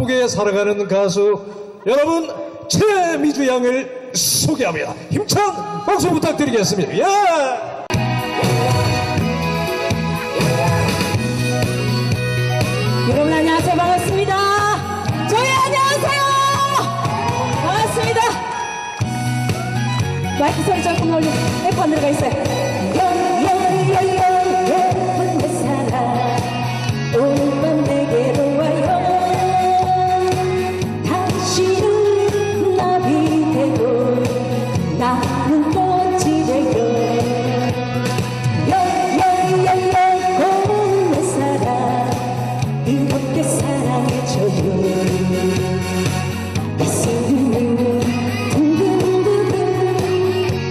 바쁘게 살아가는 가수 여러분 최미주 양을 소개합니다. 힘찬 박수 부탁드리겠습니다. 예! 여러분 안녕하세요 반갑습니다 저희 안녕하세요 반갑습니다 마이크 소리 조금 올리 에코 안 들어가 있어요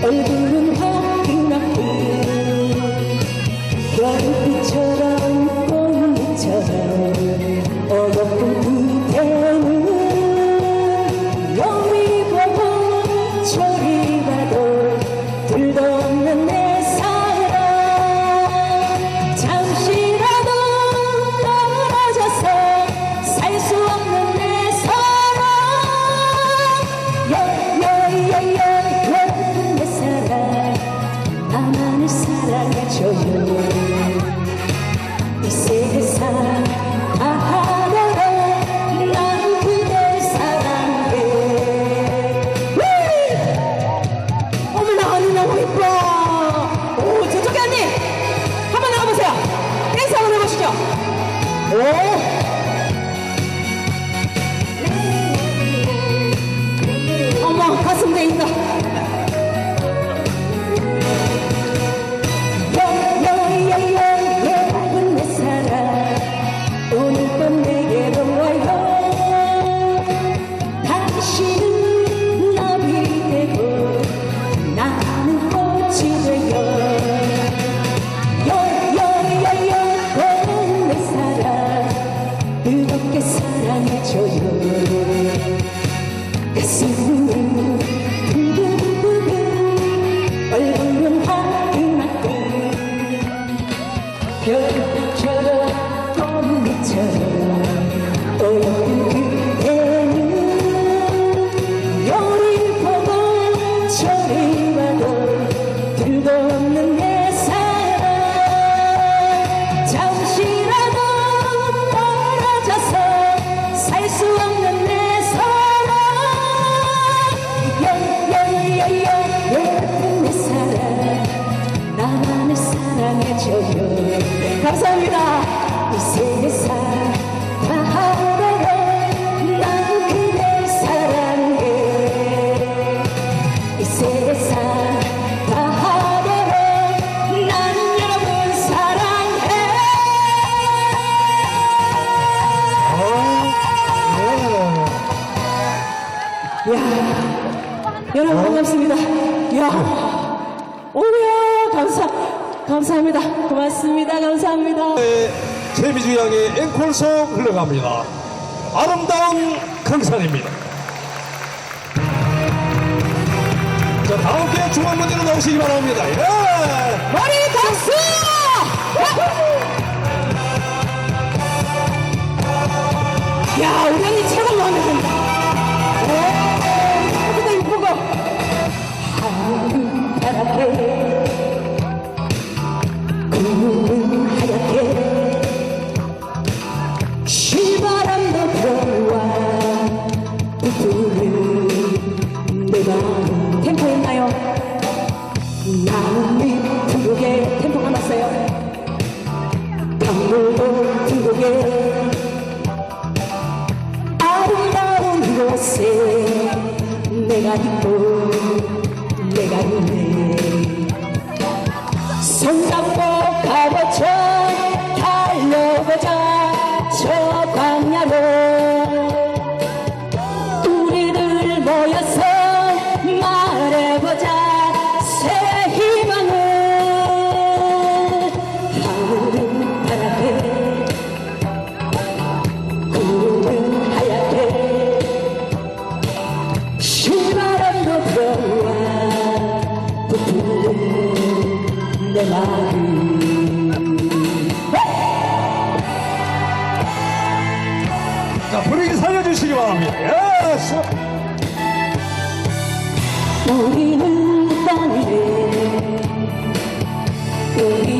baby. 우! 어머나 너무 이뻐. 오 저쪽에 언니! 한번 나가보세요. 댄스 한번 해보시죠. 오! 어머 가슴 돼 있다 야 여러분 반갑습니다 야 오야 감사 감사합니다 고맙습니다 감사합니다 네, 최미주 양의 앵콜송 흘러갑니다. 아름다운 강산입니다. 자, 다음 에 중앙 무대로 나오시기 바랍니다. 예! 머리 박수 야 우리 언니 최고 마음에 든다 있고 내가 있네. 손잡고 가보자 자, 분위기 살려주시기 바랍니다. 예, 우리는 뻔해 우리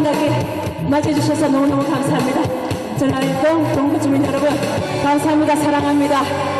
편안하게 맞이해주셔서 너무너무 감사합니다. 전라일동 동부주민 여러분 감사합니다. 사랑합니다.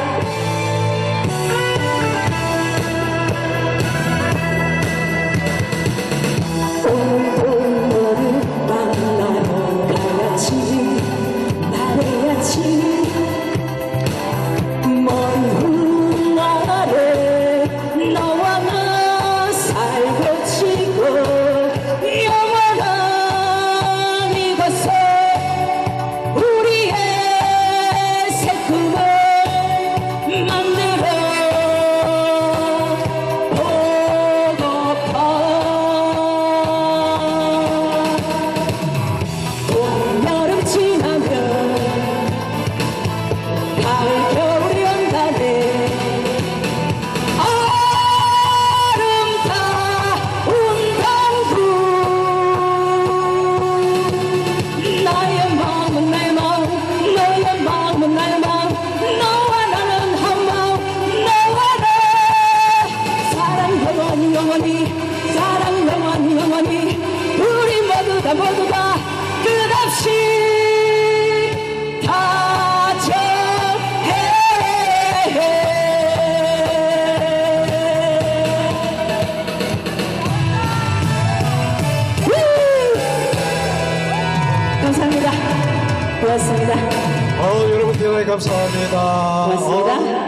no 감사합니다. 고맙습니다. 어.